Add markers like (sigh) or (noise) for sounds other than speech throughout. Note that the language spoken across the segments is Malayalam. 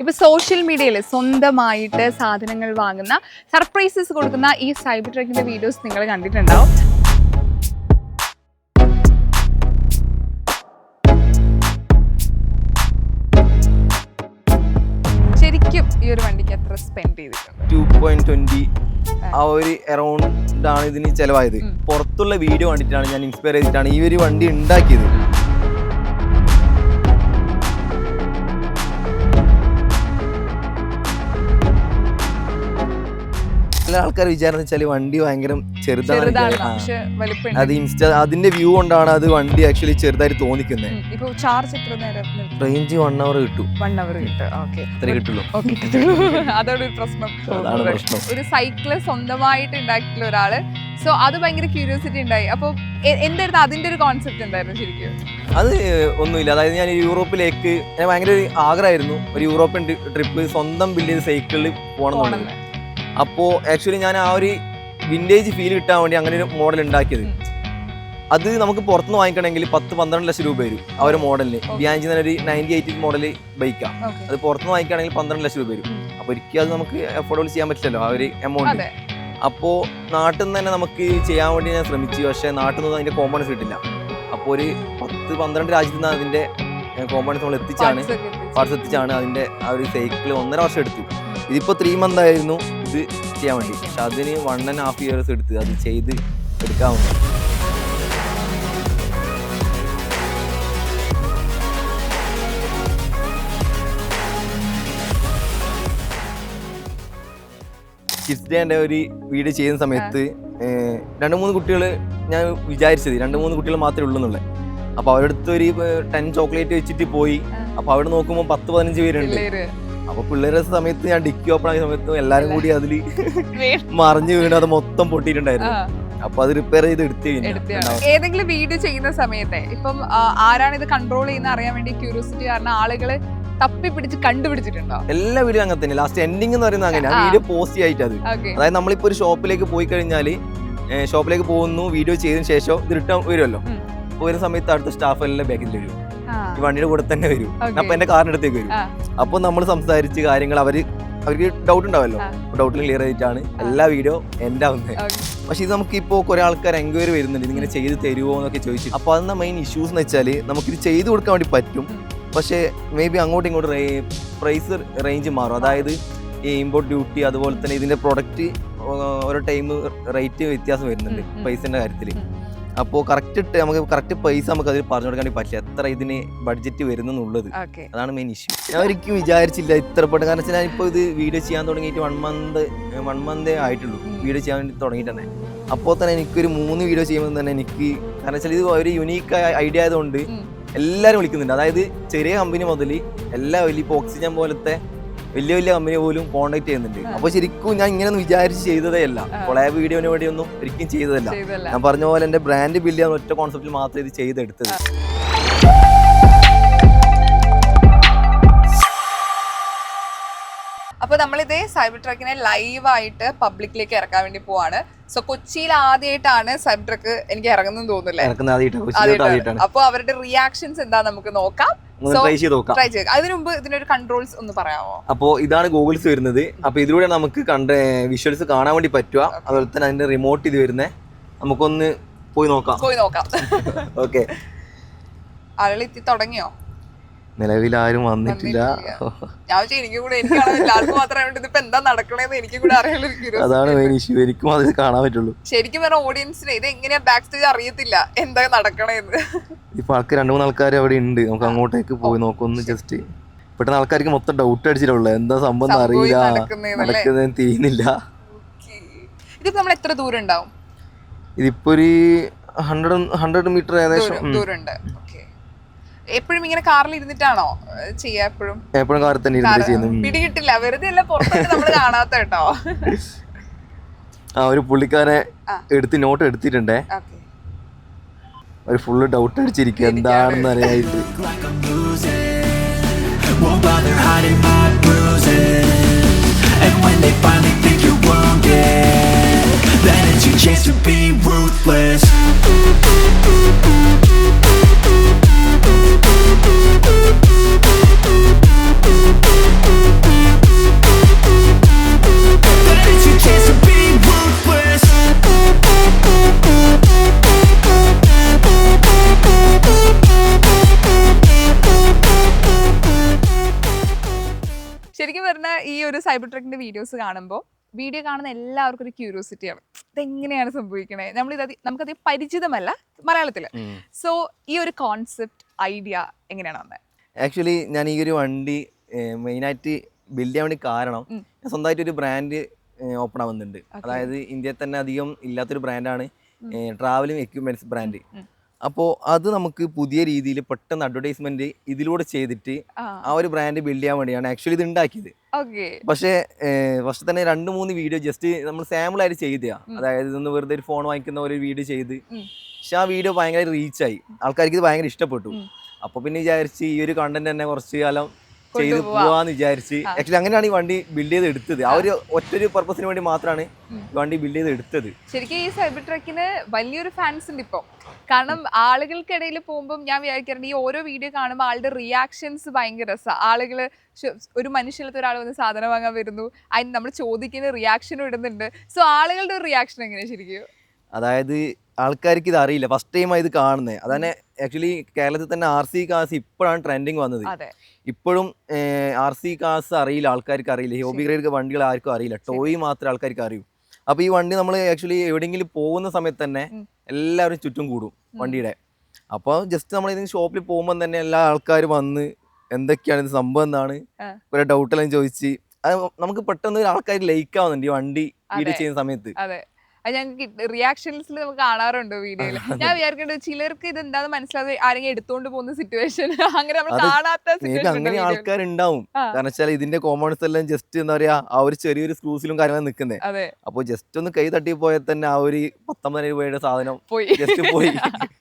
ഇപ്പൊ സോഷ്യൽ മീഡിയയിൽ സ്വന്തമായിട്ട് സാധനങ്ങൾ വാങ്ങുന്ന സർപ്രൈസസ് കൊടുക്കുന്ന ഈ സൈബർ ട്രക്കിന്റെ വീഡിയോസ് നിങ്ങൾ കണ്ടിട്ടുണ്ടാവും. ശരിക്കും ഈ ഒരു വണ്ടിക്ക് എത്ര സ്പെൻഡ് ചെയ്തിട്ടുണ്ട്? ടു പോയിന്റ് ട്വന്റി ആ. ഒരു എറൗണ്ട് ആണ് ഇതിന് ചെലവായത്. പുറത്തുള്ള വീഡിയോ കണ്ടിട്ടാണ് ഞാൻ ഇൻസ്പയർ ചെയ്തിട്ടാണ് ഈ ഒരു വണ്ടി ഉണ്ടാക്കിയത്. ചില ആൾക്കാർ വിചാരം വെച്ചാൽ വണ്ടി ഭയങ്കര ചെറുതാണ് അത് ഇൻസ്റ്റ അതിന്റെ വ്യൂ കൊണ്ടാണ് അത് വണ്ടി ആക്ച്വലി ചെറുതായിട്ട് തോന്നിക്കുന്നത് ഇപ്പൊ ചാർജ് എത്ര നേരം റേഞ്ച് വൺ അവർ കിട്ടും. വൺ അവർ കിട്ടും. അത്രേ കിട്ടുള്ളൂ. (laughs) അതാണ് ഒരു പ്രശ്നം. ഒരു സൈക്കിൾ സ്വന്തമായിട്ട് ഉണ്ടാക്കിയിട്ടുള്ള ഒരാൾ. സോ അത് ഭയങ്കര ക്യൂരിയോസിറ്റി ഉണ്ടായി. അപ്പൊ എ- എന്തായിരുന്നു അതിന്റെ ഒരു കോൺസെപ്റ്റ് എന്തായിരുന്നു ശരിക്കും? അത് ഒന്നുമില്ല. അതായത് ഞാൻ യൂറോപ്പിലേക്ക് ഞാൻ ഭയങ്കര ഒരു ആഗ്രഹമായിരുന്നു. ഒരു യൂറോപ്യൻ ട്രിപ്പ് സ്വന്തം ബിൽഡ് ചെയ്ത് സൈക്കിളിൽ പോകണം എന്നുള്ളത്. അപ്പോൾ ആക്ച്വലി ഞാൻ ആ ഒരു വിന്റേജ് ഫീൽ കിട്ടാൻ വേണ്ടി അങ്ങനെ ഒരു മോഡൽ ഉണ്ടാക്കിയത്. അത് നമുക്ക് പുറത്തുനിന്ന് വാങ്ങിക്കണമെങ്കിൽ പത്ത് പന്ത്രണ്ട് ലക്ഷം രൂപ വരും ആ ഒരു മോഡലിന്. ബിയാഞ്ചി തന്നെ ഒരു നയന്റി എയ്റ്റി മോഡൽ ബൈക്കാണ് അത് പുറത്തുനിന്ന് വാങ്ങിക്കുകയാണെങ്കിൽ പന്ത്രണ്ട് ലക്ഷം രൂപ വരും. അപ്പോൾ ഒരിക്കലും അത് നമുക്ക് അഫോർഡബിൾ ചെയ്യാൻ പറ്റില്ലല്ലോ ആ ഒരു എമൗണ്ട് അപ്പോൾ നാട്ടിൽ നിന്ന് തന്നെ നമുക്ക് ചെയ്യാൻ വേണ്ടി ഞാൻ ശ്രമിച്ചു. പക്ഷേ നാട്ടിൽ നിന്ന് അതിന്റെ കോമ്പൗണ്ട്സ് കിട്ടില്ല. അപ്പോൾ ഒരു പത്ത് പന്ത്രണ്ട് രാജ്യത്ത് നിന്ന് അതിന്റെ കോമ്പൗണ്ട്സ് നമ്മൾ എത്തിച്ചാണ്. പാർട്സ് എത്തിച്ചാണ് അതിന്റെ ആ ഒരു സൈക്കിൾ ഒന്നര വർഷം എടുത്തു. ഇതിപ്പോൾ ത്രീ മന്ത് ആയിരുന്നു. ചെയ്യാൻ വേണ്ടി. പക്ഷെ അതിന് വൺ ആൻഡ് ഹാഫ് ഇയേഴ്സ് എടുത്ത് അത് ചെയ്ത് എടുക്കാൻ വേണ്ടി. ഡേന്റെ ഒരു വീഡിയോ ചെയ്യുന്ന സമയത്ത് രണ്ട് മൂന്ന് കുട്ടികൾ ഞാൻ വിചാരിച്ചത് രണ്ട് മൂന്ന് കുട്ടികൾ മാത്രമേ ഉള്ളൂ എന്നുള്ളത്. അപ്പൊ അവരുടെ അടുത്ത് ഒരു ടെൻ ചോക്ലേറ്റ് വെച്ചിട്ട് പോയി. അപ്പൊ അവിടെ നോക്കുമ്പോൾ പത്ത് പതിനഞ്ച് പേരുണ്ട്. അപ്പൊ പിള്ളേരെ സമയത്ത് ഞാൻ ഡിക്കി ഓപ്പൺ ആയ സമയത്ത് എല്ലാരും കൂടി അതിൽ (laughs) മറിഞ്ഞു വീണ് അത് മൊത്തം പൊട്ടിയിട്ടുണ്ടായിരുന്നു. അപ്പൊ അത് റിപ്പയർ ചെയ്ത് എടുത്തു. ഏതെങ്കിലും വീഡിയോ ചെയ്യുന്ന സമയത്തെ ഇപ്പം ആരാണ് ഇത് കൺട്രോൾ ചെയ്യുന്ന അറിയാൻ വേണ്ടി ക്യൂരിയോസിറ്റി കാരണം ആളുകൾ തപ്പി പിടിച്ച് കണ്ടുപിടിച്ചിട്ടുണ്ടോ? എല്ലാ വീഡിയോ അങ്ങനെ തന്നെ. ലാസ്റ്റ് എൻഡിങ് എന്ന് പറയുന്നത് അങ്ങനെ വീഡിയോ പോസ്റ്റ് ആയിട്ട് അത്. അതായത് നമ്മളിപ്പോ ഒരു ഷോപ്പിലേക്ക് പോയി കഴിഞ്ഞാൽ ഷോപ്പിലേക്ക് പോകുന്നു വീഡിയോ ചെയ്തതിനു ശേഷം ഇത് റിട്ടേൺ വരുമല്ലോ. വരുന്ന സമയത്ത് അടുത്ത സ്റ്റാഫ് എല്ലാം ബാക്കിൽ വരും. ഈ വണ്ടിയുടെ കൂടെ തന്നെ വരും. അപ്പൊ എന്റെ കാറിനടുത്തേക്ക് വരും. അപ്പൊ നമ്മൾ സംസാരിച്ച് കാര്യങ്ങൾ അവർ അവർക്ക് ഡൗട്ട് ഉണ്ടാവല്ലോ. ഡൗട്ടിൽ ക്ലിയർ ചെയ്തിട്ടാണ് എല്ലാ വീഡിയോ എന്റെ ആവുന്നത് പക്ഷെ ഇത് നമുക്ക് ഇപ്പോൾ കുറെ ആൾക്കാർ എൻക്വയറി വരുന്നുണ്ട്. ഇതിങ്ങനെ ചെയ്ത് തരുമോ എന്നൊക്കെ ചോദിച്ചു അപ്പോൾ അതെന്നാ മെയിൻ ഇഷ്യൂസ് എന്ന് വെച്ചാൽ നമുക്കിത് ചെയ്ത് കൊടുക്കാൻ വേണ്ടി പറ്റും. പക്ഷേ മേ ബി അങ്ങോട്ടും ഇങ്ങോട്ടും പ്രൈസ് റേഞ്ച് മാറും. അതായത് ഈ ഇമ്പോർട്ട് ഡ്യൂട്ടി അതുപോലെ തന്നെ ഇതിന്റെ പ്രൊഡക്റ്റ് ഓരോ ടൈം റേറ്റ് വ്യത്യാസം വരുന്നുണ്ട്. പൈസന്റെ കാര്യത്തിൽ. അപ്പോൾ കറക്റ്റ് നമുക്ക് കറക്റ്റ് പൈസ നമുക്ക് അതിൽ പറഞ്ഞു കൊടുക്കാൻ പറ്റില്ല. എത്ര ഇതിന് ബഡ്ജറ്റ് വരുന്നുള്ളത് അതാണ് മെയിൻ ഇഷ്യൂ ഞാൻ ഒരിക്കലും വിചാരിച്ചില്ല ഇത്ര പെട്ടെന്ന് കാരണം വെച്ചാൽ ഞാനിപ്പോൾ ഇത് വീഡിയോ ചെയ്യാൻ തുടങ്ങിയിട്ട് വൺ മന്ത് വൺ മന്തേ ആയിട്ടുള്ളൂ. വീഡിയോ ചെയ്യാൻ വേണ്ടി തുടങ്ങിയിട്ട് തന്നെ അപ്പോൾ തന്നെ എനിക്കൊരു മൂന്ന് വീഡിയോ ചെയ്യുമ്പോൾ തന്നെ എനിക്ക് കാരണം വെച്ചാൽ ഇത് ഒരു യുണീക്ക് ഐഡിയ ആയതുകൊണ്ട്. എല്ലാവരും വിളിക്കുന്നുണ്ട്. അതായത് ചെറിയ കമ്പനി മുതൽ എല്ലാ വലിയ ഇപ്പോൾ ഓക്സിജൻ പോലത്തെ വലിയ വലിയ കമ്പനി പോലും കോണ്ടാക്ട് ചെയ്യുന്നുണ്ട്. അപ്പൊ ശരിക്കും ഞാൻ ഇങ്ങനെ വിചാരിച്ച് ചെയ്തതേ അല്ല. കൊളാബ് വീഡിയോന് വേണ്ടിയൊന്നും ഒരിക്കലും ചെയ്തതല്ല ഞാൻ പറഞ്ഞ പോലെ എന്റെ ബ്രാൻഡ് ബിൽഡ് ചെയ്യാൻ ഒറ്റ കോൺസെപ്റ്റിൽ മാത്രമേ ഇത് ചെയ്തെടുത്തത്. അപ്പൊ നമ്മളിതേ സൈബർ ട്രക്കിനെ ലൈവായിട്ട് പബ്ലിക്കിലേക്ക് ഇറക്കാൻ വേണ്ടി പോവാണ്. സോ കൊച്ചിയിൽ ആദ്യമായിട്ടാണ് സൈബർ ട്രക്ക് എനിക്ക് ഇറങ്ങുന്നു തോന്നുന്നില്ലേ? അപ്പോൾ അപ്പൊ അവരുടെ റിയാക്ഷൻസ് എന്താ നമുക്ക് നോക്കാം. ട്രൈ ചെയ്ത് നോക്കാം. ട്രൈ ചെയ്യുക അതിനു മുമ്പ് ഇതിനൊരു കൺട്രോൾസ് ഒന്ന് പറയാമോ? അപ്പോൾ ഇതാണ് ഗൂഗിൾസ് വരുന്നത്. അപ്പോൾ ഇതിലൂടെ നമുക്ക് കണ്ട വിഷ്വൽസ് കാണാൻ വേണ്ടി പറ്റുക. അതുപോലെ തന്നെ അതിന്റെ റിമോട്ട് ഇത് വരുന്നത് നമുക്കൊന്ന് പോയി നോക്കാം. പോയി നോക്കാം. (laughs) ഓക്കെ. ആളുകൾ എത്തി തുടങ്ങിയോ? നിലവിൽ ആരും വന്നിട്ടില്ല. ഞാൻ കൂടെ മാത്രമേ ഇതിപ്പോ എന്താ നടക്കണേന്ന് എനിക്ക് കൂടെ അറിയാനുള്ള അതാണ് മെയിൻ ഇഷ്യൂ എനിക്കും അത് കാണാൻ പറ്റുള്ളൂ. ശരിക്കും പറഞ്ഞ ഓഡിയൻസിന് ഇത് എങ്ങനെയാ ബാക്ക് സ്റ്റേജ് അറിയത്തില്ല എന്താ നടക്കണേന്ന്. ഇപ്പൊ ആൾക്ക് രണ്ടു മൂന്ന് ആൾക്കാർ അവിടെ ഉണ്ട്. നമുക്ക് അങ്ങോട്ടേക്ക് പോയി നോക്കൊന്ന് ജസ്റ്റ് പെട്ടെന്ന് ആൾക്കാർക്ക് മൊത്തം ഡൗട്ട് അടിച്ചിട്ടുള്ളത് എന്താ സംഭവം അറിയില്ല? നടക്കുന്നതെന്ന് തിരിയുന്നില്ല. ഇതിപ്പോ നമ്മൾ എത്ര ദൂരം ഉണ്ടാവും? ഇതിപ്പോ ഒരു ഹൺഡ്രഡ് ഹൺഡ്രഡ് മീറ്റർ ഏകദേശം ദൂരം ദൂരമുണ്ട്. ഓക്കെ എപ്പോഴും ഇങ്ങനെ കാറിൽ ഇരുന്നിട്ടാണോ ചെയ്യാ എപ്പോഴും എപ്പോഴും കാറിൽ തന്നെ ഇരുന്നിട്ട് ചെയ്യുന്നു. പിടികിട്ടില്ല വെറുതെ അല്ല പുറത്തൊക്കെ നമ്മൾ കാണാത്ത കേട്ടോ ആ ഒരു പുള്ളിക്കാരെ. എടുത്ത് നോട്ട് എടുത്തിട്ടുണ്ടേ ഒരു ഫുള്ള് ഡൗട്ട് അടിച്ചിരിക്കുക എന്താണെന്ന് അറിയായിട്ട് like I'm losing. Won't bother hiding my bruises. And when they finally think you're wounded, then it's your chance to be ruthless. Cyber ട്രക്കിന്റെ videos കാണുമ്പോൾ വീഡിയോ കാണുന്ന എല്ലാവർക്കും ഒരു ക്യൂരിയോസിറ്റിയാണ് ഇതെങ്ങനെയാണ് സംഭവിക്കണേ? നമ്മളിത് ഇത് നമുക്കത് പരിചിതമല്ല മലയാളത്തിൽ സോ ഈ ഒരു കോൺസെപ്റ്റ് ഐഡിയ എങ്ങനെയാണ് വന്നത് ആക്ച്വലി ഞാൻ ഈ ഒരു വണ്ടി മെയിനായിട്ട് ബിൽഡ് ചെയ്യാൻ വേണ്ടി കാരണം ഞാൻ സ്വന്തമായിട്ട് ഒരു ബ്രാൻഡ് ഓപ്പൺ ആവുന്നുണ്ട്. അതായത് ഇന്ത്യയിൽ തന്നെ അധികം ഇല്ലാത്തൊരു ബ്രാൻഡാണ്. Travelling equipments brand. അപ്പോൾ അത് നമുക്ക് പുതിയ രീതിയിൽ പെട്ടെന്ന് അഡ്വർടൈസ്മെന്റ് ഇതിലൂടെ ചെയ്തിട്ട് ആ. ഒരു ബ്രാൻഡ് ബിൽഡ് ചെയ്യാൻ വേണ്ടിയാണ് ആക്ച്വലി ഇത് ഉണ്ടാക്കിയത് പക്ഷേ പക്ഷെ തന്നെ രണ്ട് മൂന്ന് വീഡിയോ ജസ്റ്റ് നമ്മൾ സാമ്പിൾ ആയിട്ട് ചെയ്തതാ അതായത് ഇതൊന്ന് വെറുതെ ഒരു ഫോൺ വാങ്ങിക്കുന്ന ഒരു വീഡിയോ ചെയ്ത്. പക്ഷെ ആ വീഡിയോ ഭയങ്കര റീച്ചായി ആൾക്കാർക്ക് ഇത് ഭയങ്കര ഇഷ്ടപ്പെട്ടു. അപ്പൊ പിന്നെ വിചാരിച്ച് ഈ ഒരു കണ്ടന്റ് തന്നെ കുറച്ച് കാലം ചെയ്ത്. പോവാന്ന് വിചാരിച്ച്. ആക്ച്വലി അങ്ങനെയാണ് ഈ വണ്ടി ബിൽഡ് ചെയ്ത് എടുത്തത്. ആ ഒരു ഒറ്റൊരു പർപ്പസിന് വേണ്ടി മാത്രമാണ് വണ്ടി ബിൽഡ് ചെയ്ത് എടുത്തത്. ശരിക്കും ഈ സൈബർ ട്രക്കിന് വലിയൊരു ഫാൻസ് ഉണ്ട് ഇപ്പോൾ കാരണം ആളുകൾക്കിടയിൽ പോകുമ്പോൾ ഞാൻ വിചാരിക്കാറുണ്ട് ഈ ഓരോ വീഡിയോ കാണുമ്പോൾ ആളുടെ റിയാക്ഷൻസ് ഭയങ്കര രസമാണ് ആളുകൾ ഒരു മനുഷ്യനത്തെ ഒരാൾ വന്ന് സാധനം വാങ്ങാൻ വരുന്നു അതിന് നമ്മൾ ചോദിക്കുന്ന റിയാക്ഷനും ഇടുന്നുണ്ട്. സോ ആളുകളുടെ ഒരു റിയാക്ഷൻ എങ്ങനെയാണ് ശരിക്കും? അതായത് ആൾക്കാർക്ക് ഇത് അറിയില്ല. ഫസ്റ്റ് ടൈം ഇത് കാണുന്നത് അതന്നെ ആക്ച്വലി കേരളത്തിൽ തന്നെ ആർ സി കാസ് ഇപ്പോഴാണ് ട്രെൻഡിങ് വന്നത്. ഇപ്പോഴും ആർ സി കാസ് അറിയില്ല ആൾക്കാർക്ക് അറിയില്ല. ഹോബി ഗ്രേഡ് വണ്ടികൾ ആർക്കും അറിയില്ല. ടോയ് മാത്രമേ ആൾക്കാർക്ക് അറിയൂ. അപ്പോൾ ഈ വണ്ടി നമ്മൾ ആക്ച്വലി എവിടെയെങ്കിലും പോകുന്ന സമയത്ത് തന്നെ എല്ലാവരും ചുറ്റും കൂടും വണ്ടിയുടെ. അപ്പോൾ ജസ്റ്റ് നമ്മൾ ഇതിന് ഷോപ്പിൽ പോകുമ്പോൾ തന്നെ എല്ലാ ആൾക്കാരും വന്ന് എന്തൊക്കെയാണ് ഇത് സംഭവം എന്നാണ് ഒരു കുറെ ഡൗട്ടെല്ലാം ചോദിച്ച് അത് നമുക്ക് പെട്ടെന്ന് ആൾക്കാർ ലൈക്ക് ആവുന്നുണ്ട് ഈ വണ്ടി വീഡിയോ ചെയ്യുന്ന സമയത്ത്. അതെ ഞങ്ങൾക്ക് റിയാക്ഷൻസിൽ നമുക്ക് കാണാറുണ്ട് വീഡിയോയിൽ ഞാൻ വിചാരിക്കേണ്ടത് ചിലർക്ക് ഇത് എന്താന്ന് മനസ്സിലാതെ ആരെങ്കിലും എടുത്തോണ്ട് പോകുന്ന സിറ്റുവേഷൻ അങ്ങനെ നമ്മൾ കാണാത്ത അങ്ങനെ ആൾക്കാരുണ്ടാവും. ഉണ്ടാവും കാരണം വെച്ചാൽ ഇതിന്റെ കോമൺസ് എല്ലാം ജസ്റ്റ് എന്താ പറയാ ആ ഒരു ചെറിയൊരു സ്ക്രൂസിലും കാര്യങ്ങളും നിൽക്കുന്നത് അതെ. അപ്പോൾ ജസ്റ്റ് ഒന്ന് കൈ തട്ടി പോയാൽ തന്നെ ആ ഒരു പത്തൊമ്പത് രൂപയുടെ സാധനം പോയി. ജസ്റ്റ് പോയി. (laughs)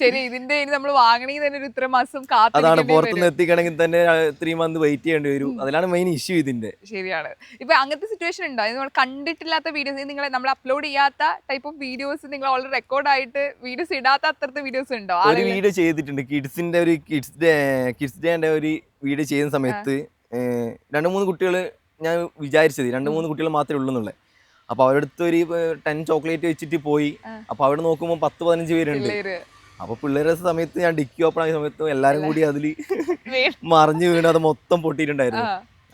ശരി ഇതിന്റെ ഇനി നമ്മൾ വാങ്ങണമെങ്കിൽ തന്നെ ഒരു ഇത്ര മാസം അതാണ് പുറത്തുനിന്ന് എത്തിക്കണമെങ്കിൽ തന്നെ ത്രീ മന്ത് വെയിറ്റ് ചെയ്യേണ്ടി വരും. അതിലാണ് മെയിൻ ഇഷ്യൂ ഇതിന്റെ. ശരിയാണ്. ഇപ്പൊ അങ്ങനത്തെ സിറ്റുവേഷൻ ഉണ്ടോ? നമ്മൾ കണ്ടിട്ടില്ലാത്ത വീഡിയോസ് നിങ്ങൾ നമ്മൾ അപ്ലോഡ് ചെയ്യാത്ത ടൈപ്പ് ഓഫ് വീഡിയോസ് നിങ്ങൾ ഓൾറെഡി റെക്കോർഡ് ആയിട്ട് വീഡിയോസ് ഇടാത്ത അത്രത്തെ വീഡിയോസ് ഉണ്ടോ? ഒരു വീഡിയോ ചെയ്തിട്ടുണ്ട്. കിഡ്സിന്റെ ഒരു കിഡ്സ് ഡേ കിഡ്സ് ഡേന്റെ ഒരു വീഡിയോ ചെയ്യുന്ന സമയത്ത് രണ്ട് മൂന്ന് കുട്ടികൾ ഞാൻ വിചാരിച്ചത് രണ്ട് മൂന്ന് കുട്ടികൾ മാത്രമേ ഉള്ളൂ എന്നുള്ളത്. അപ്പൊ അവരുടെ ഒരു ടെൻ ചോക്ലേറ്റ് വെച്ചിട്ട് പോയി. അപ്പൊ അവിടെ നോക്കുമ്പോൾ പത്ത് പതിനഞ്ച് പേരുണ്ട്. അപ്പൊ പിള്ളേരെ സമയത്ത് ഞാൻ ഡിക്കി ഓപ്പൺ ആയ സമയത്ത് എല്ലാരും കൂടി അതിൽ മറിഞ്ഞു വീണ് അത് മൊത്തം പൊട്ടിയിട്ടുണ്ടായിരുന്നു.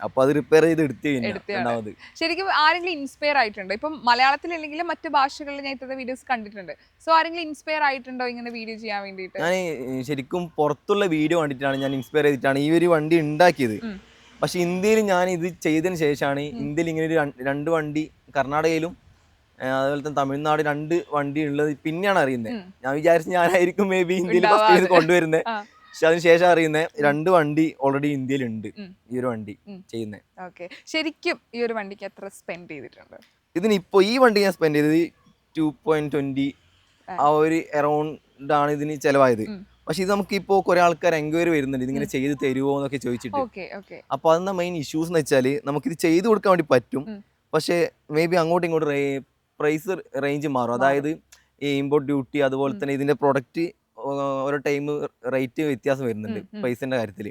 അപ്പൊ അത് റിപ്പയർ ചെയ്ത് എടുത്തു കഴിഞ്ഞാൽ ശരിക്കും ആരെങ്കിലും ഇൻസ്പയർ ആയിട്ടുണ്ടോ? ഇപ്പം മലയാളത്തിൽ അല്ലെങ്കിൽ മറ്റു ഭാഷകളിൽ ഞാൻ ഇത്തരം വീഡിയോസ് കണ്ടിട്ടുണ്ട്. സോ ആരെങ്കിലും ഇൻസ്പയർ ആയിട്ടുണ്ടോ ഇങ്ങനെ വീഡിയോ ചെയ്യാൻ വേണ്ടിയിട്ട്? ഞാൻ ശരിക്കും പുറത്തുള്ള വീഡിയോ കണ്ടിട്ടാണ് ഞാൻ ഇൻസ്പയർ ചെയ്തിട്ടാണ് ഈ ഒരു വണ്ടി ഉണ്ടാക്കിയത്. പക്ഷെ ഇന്ത്യയിൽ ഞാൻ ഇത് ചെയ്തതിന് ശേഷമാണ് ഇന്ത്യയിൽ ഇങ്ങനെ ഒരു രണ്ട് വണ്ടി കർണാടകയിലും അതുപോലെ തന്നെ തമിഴ്നാട് രണ്ട് വണ്ടി ഉള്ളത് പിന്നെയാണ് അറിയുന്നത് ഞാൻ വിചാരിച്ചു ഞാനായിരിക്കും മേ ബി ഇന്ത്യയിൽ ഫസ്റ്റ്. ചെയ്ത് കൊണ്ടുവരുന്നത്. പക്ഷെ അതിനുശേഷം അറിയുന്നത് രണ്ട് വണ്ടി ഓൾറെഡി ഇന്ത്യയിലുണ്ട് ഈ ഒരു വണ്ടി. ചെയ്യുന്നത് ഓക്കെ ശരിക്കും ഈ ഒരു വണ്ടിക്ക് എത്ര സ്പെൻഡ് ചെയ്തിട്ടുണ്ട്? ഇതിന് ഇപ്പോൾ ഈ വണ്ടി ഞാൻ സ്പെൻഡ് ചെയ്തത് ടു പോയിന്റ് ട്വന്റി ആ. ഒരു എറൗണ്ട് ആണ് ഇതിന് ചെലവായത്. പക്ഷെ ഇത് നമുക്ക് ഇപ്പോൾ കുറെ ആൾക്കാർ എൻക്വയറി വരുന്നുണ്ട്. ഇതിങ്ങനെ ചെയ്ത് തരുമോ എന്നൊക്കെ ചോദിച്ചിട്ട്. അപ്പൊ അതെന്നാ മെയിൻ ഇഷ്യൂസ് എന്ന് വെച്ചാൽ ഇത് ചെയ്ത് കൊടുക്കാൻ വേണ്ടി പറ്റും. പക്ഷേ മേ ബി അങ്ങോട്ടും ഇങ്ങോട്ടും പ്രൈസ് റേഞ്ച് മാറും അതായത് ഈ ഇമ്പോർട്ട് ഡ്യൂട്ടി അതുപോലെ തന്നെ ഇതിന്റെ പ്രൊഡക്റ്റ് ഓരോ ടൈം റേറ്റ് വ്യത്യാസം വരുന്നുണ്ട്. പൈസന്റെ കാര്യത്തിൽ.